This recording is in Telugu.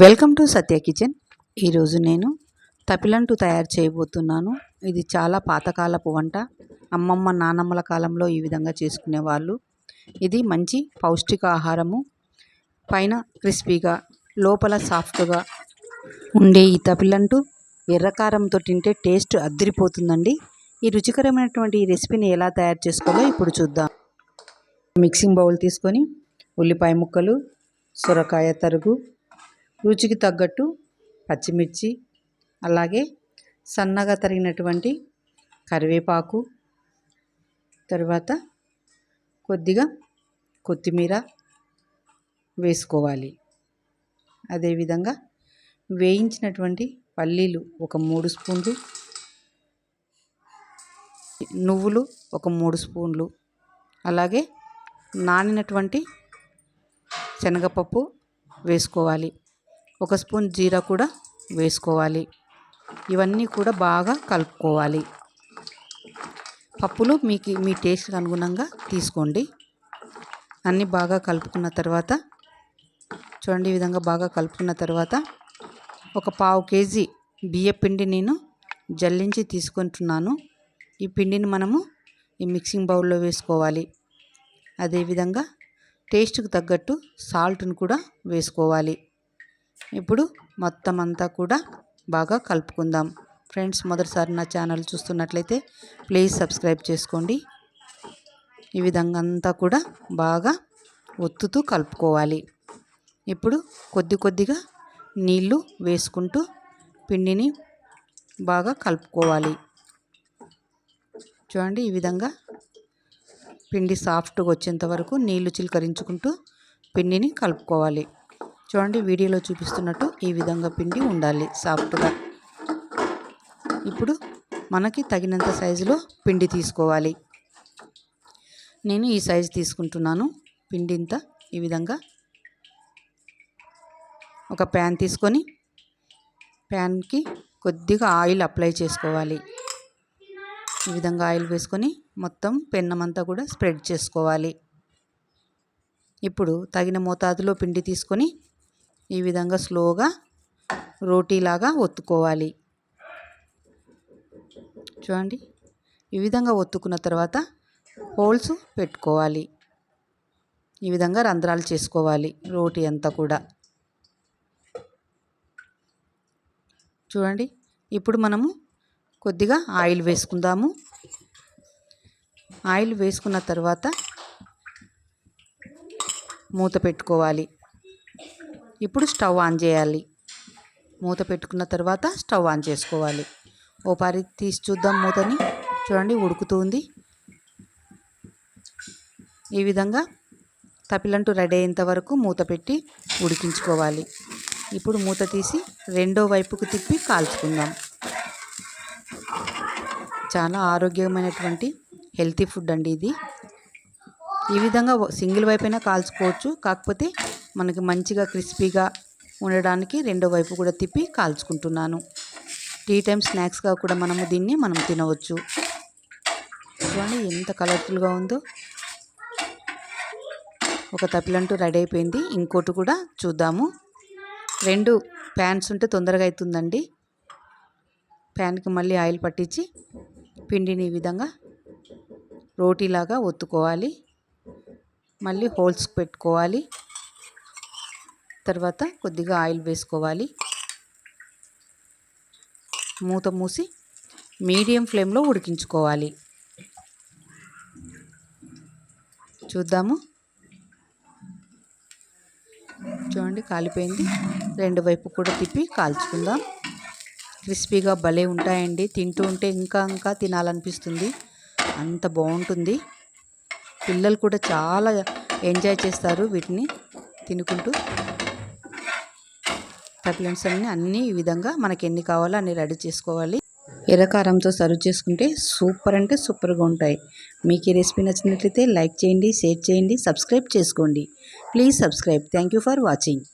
Welcome to Satya kitchen. ఈరోజు నేను తపిలంటు తయారు చేయబోతున్నాను. ఇది చాలా పాతకాలపు వంట. అమ్మమ్మ నానమ్మల కాలంలో ఈ విధంగా చేసుకునేవాళ్ళు. ఇది మంచి పౌష్టిక ఆహారము. పైన క్రిస్పీగా లోపల సాఫ్ట్గా ఉండే ఈ తపిలంటు ఎర్రకారంతో తింటే టేస్ట్ అద్దరిపోతుందండి. ఈ రుచికరమైనటువంటి ఈ రెసిపీని ఎలా తయారు చేసుకోవాలో ఇప్పుడు చూద్దాం. మిక్సింగ్ బౌల్ తీసుకొని ఉల్లిపాయ ముక్కలు సొరకాయ తరుగు రుచికి తగ్గట్టు పచ్చిమిర్చి అలాగే సన్నగా తరిగినటువంటి కరివేపాకు తర్వాత కొద్దిగా కొత్తిమీర వేసుకోవాలి. అదేవిధంగా వేయించినటువంటి పల్లీలు ఒక మూడు స్పూన్లు నువ్వులు ఒక మూడు స్పూన్లు అలాగే నానినటువంటి శనగపప్పు వేసుకోవాలి. ఒక స్పూన్ జీరా కూడా వేసుకోవాలి. ఇవన్నీ కూడా బాగా కలుపుకోవాలి. పప్పులు మీకు మీ టేస్ట్కి అనుగుణంగా తీసుకోండి. అన్నీ బాగా కలుపుకున్న తర్వాత చూడండి ఈ విధంగా బాగా కలుపుకున్న తర్వాత ఒక పావు కేజీ బియ్య పిండి నేను జల్లించి తీసుకుంటున్నాను. ఈ పిండిని మనము ఈ మిక్సింగ్ బౌల్లో వేసుకోవాలి. అదేవిధంగా టేస్ట్కి తగ్గట్టు సాల్ట్ని కూడా వేసుకోవాలి. ఇప్పుడు మొత్తం అంతా కూడా బాగా కలుపుకుందాం. ఫ్రెండ్స్ మొదటిసారి నా ఛానల్ చూస్తున్నట్లయితే ప్లీజ్ సబ్స్క్రైబ్ చేసుకోండి. ఈ విధంగా అంతా కూడా బాగా ఒత్తుతూ కలుపుకోవాలి. ఇప్పుడు కొద్ది కొద్దిగా నీళ్ళు వేసుకుంటూ పిండిని బాగా కలుపుకోవాలి. చూడండి ఈ విధంగా పిండి సాఫ్ట్గా వచ్చేంత వరకు నీళ్ళు చిలకరించుకుంటూ పిండిని కలుపుకోవాలి. చూడండి వీడియోలో చూపిస్తున్నట్టు ఈ విధంగా పిండి ఉండాలి సాఫ్ట్గా. ఇప్పుడు మనకి తగినంత సైజులో పిండి తీసుకోవాలి. నేను ఈ సైజు తీసుకుంటున్నాను. పిండి ఇంత ఈ విధంగా ఒక ప్యాన్ తీసుకొని ప్యాన్కి కొద్దిగా ఆయిల్ అప్లై చేసుకోవాలి. ఈ విధంగా ఆయిల్ వేసుకొని మొత్తం పెన్నమంతా కూడా స్ప్రెడ్ చేసుకోవాలి. ఇప్పుడు తగిన మోతాదులో పిండి తీసుకొని ఈ విధంగా స్లోగా రోటీలాగా ఒత్తుకోవాలి. చూడండి. ఈ విధంగా ఒత్తుకున్న తర్వాత హోల్స్ పెట్టుకోవాలి. ఈ విధంగా రంధ్రాలు చేసుకోవాలి రోటీ అంతా కూడా. చూడండి. ఇప్పుడు మనము కొద్దిగా ఆయిల్ వేసుకుందాము. ఆయిల్ వేసుకున్న తర్వాత మూత పెట్టుకోవాలి. ఇప్పుడు స్టవ్ ఆన్ చేయాలి. మూత పెట్టుకున్న తర్వాత స్టవ్ ఆన్ చేసుకోవాలి. ఓ పారి తీసి చూద్దాం మూతని. చూడండి ఉడుకుతుంది ఈ విధంగా తపిలంటూ రెడీ అయ్యేంత వరకు మూత పెట్టి ఉడికించుకోవాలి. ఇప్పుడు మూత తీసి రెండో వైపుకు తిప్పి కాల్చుకుందాం. చాలా ఆరోగ్యమైనటువంటి హెల్తీ ఫుడ్ అండి ఇది. ఈ విధంగా సింగిల్ వైపైనా కాల్చుకోవచ్చు. కాకపోతే మనకి మంచిగా క్రిస్పీగా ఉండడానికి రెండో వైపు కూడా తిప్పి కాల్చుకుంటున్నాను. టీ టైం స్నాక్స్గా కూడా మనము దీన్ని మనం తినవచ్చు. చూడండి ఎంత కలర్ఫుల్గా ఉందో. ఒక తప్పిలంటూ రెడీ అయిపోయింది. ఇంకోటి కూడా చూద్దాము. రెండు ప్యాన్స్ ఉంటే తొందరగా అవుతుందండి ప్యాన్కి మళ్ళీ ఆయిల్ పట్టించి పిండిని ఈ విధంగా రోటీలాగా ఒత్తుకోవాలి. మళ్ళీ హోల్స్ పెట్టుకోవాలి. తర్వాత కొద్దిగా ఆయిల్ వేసుకోవాలి. మూత మూసి మీడియం ఫ్లేమ్లో ఉడికించుకోవాలి. చూద్దాము. చూడండి కాలిపోయింది. రెండు వైపు కూడా తిప్పి కాల్చుకుందాం. క్రిస్పీగా భలే ఉంటాయండి. తింటూ ఉంటే ఇంకా ఇంకా తినాలనిపిస్తుంది. అంత బాగుంటుంది. పిల్లలు కూడా చాలా ఎంజాయ్ చేస్తారు వీటిని తినుకుంటూ. కట్లెట్స్ అన్నీ అన్నీ ఈ విధంగా మనకి ఎన్ని కావాలో అన్ని రెడీ చేసుకోవాలి. ఎర్రకారంతో సర్వ్ చేసుకుంటే సూపర్ అంటే సూపర్గా ఉంటాయి. మీకు ఈ రెసిపీ నచ్చినట్లయితే లైక్ చేయండి షేర్ చేయండి సబ్స్క్రైబ్ చేసుకోండి. Please subscribe. Thank you for watching.